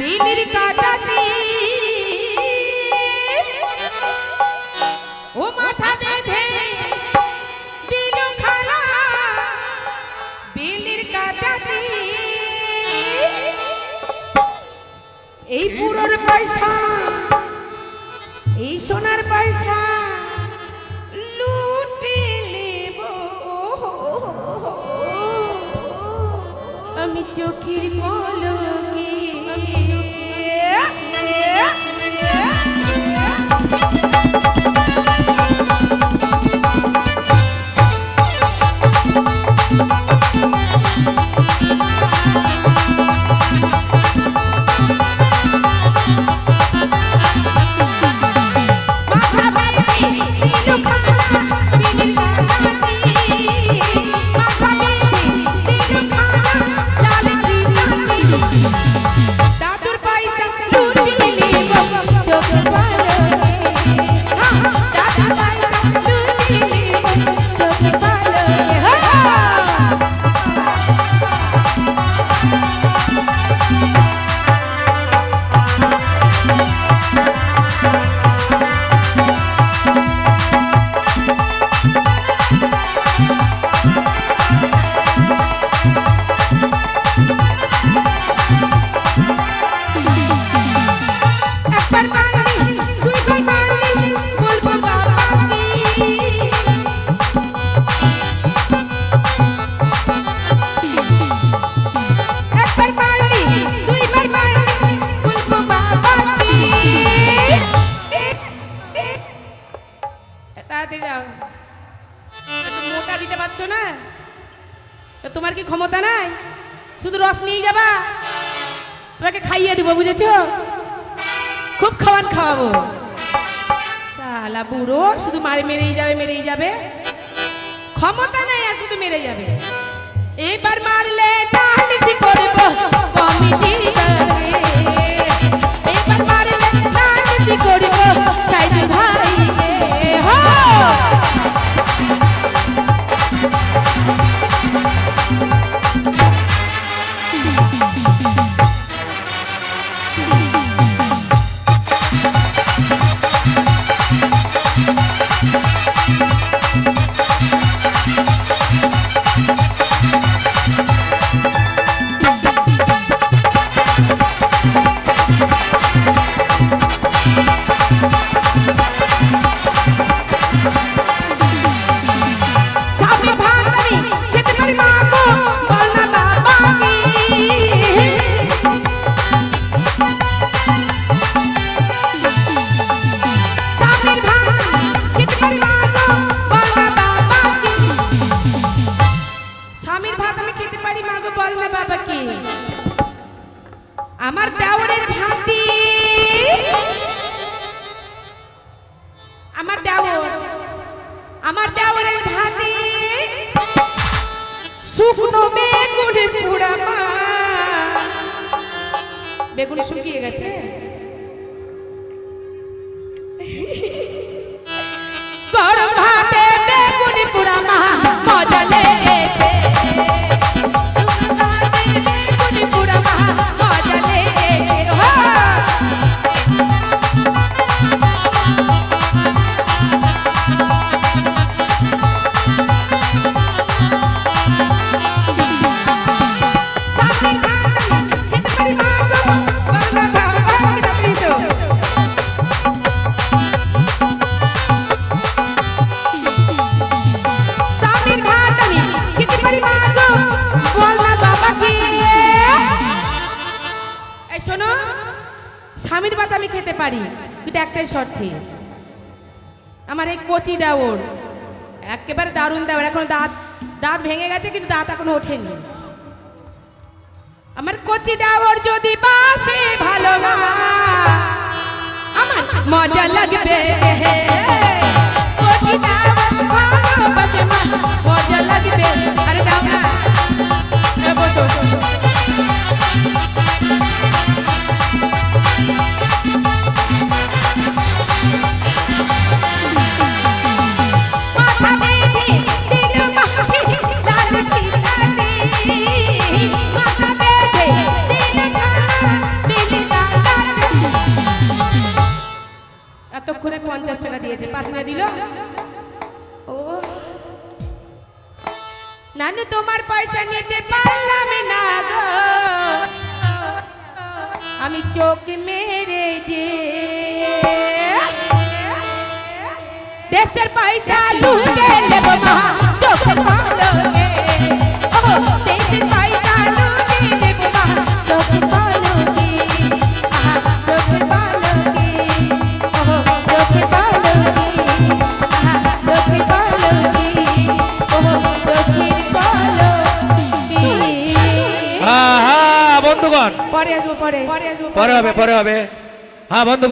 বিলির কাটাতে। ও মাথা বিলির কাটাতে। এই পুরোর পয়সা, এই সোনার পয়সা আমি চোখের পলকে যাও। মোটা দিতে পারছ না? তো তোমার কি ক্ষমতা নাই? শুধু রস নিয়ে যাবা? তোমাকে খাইয়ে দিব, বুঝেছ? খুব খাওয়ান খাওয়াবো। শালা বুড়ো, শুধু মারে মেরেই যাবে মেরেই যাবে। ক্ষমতা নাই আর শুধু মেরে যাবে। এবার মারলে ডালিসি করব কমিটি আমার দেওরের ভাতি। আমার দেওর আমার দেওরের ভাতি। শুকনো বেগুন পুড়ামা বেগুন শুকিয়ে গেছে? স্বামীর ভাত আমি খেতে পারি। কিন্তু একটাই শর্তে। আমার এই কচি দেওর একেবারে দারুণ দেওয়ার এখন দাঁত দাঁত ভেঙে গেছে, কিন্তু দাঁত এখনও ওঠেনি। আমার কচি দেওয়ার যদি বাসে ভালো না আমার মজা পঞ্চাশ টাকা দিয়েছে। পাঁচনা দিল? ও। নানু, তোমার পয়সা নিতে পারলাম না গো। আমি চোখ মেরে যে দেশের পয়সা লুটে নেব চোখ পরে আসব পরে। পরে হবে পরে হবে। হ্যাঁ বন্ধু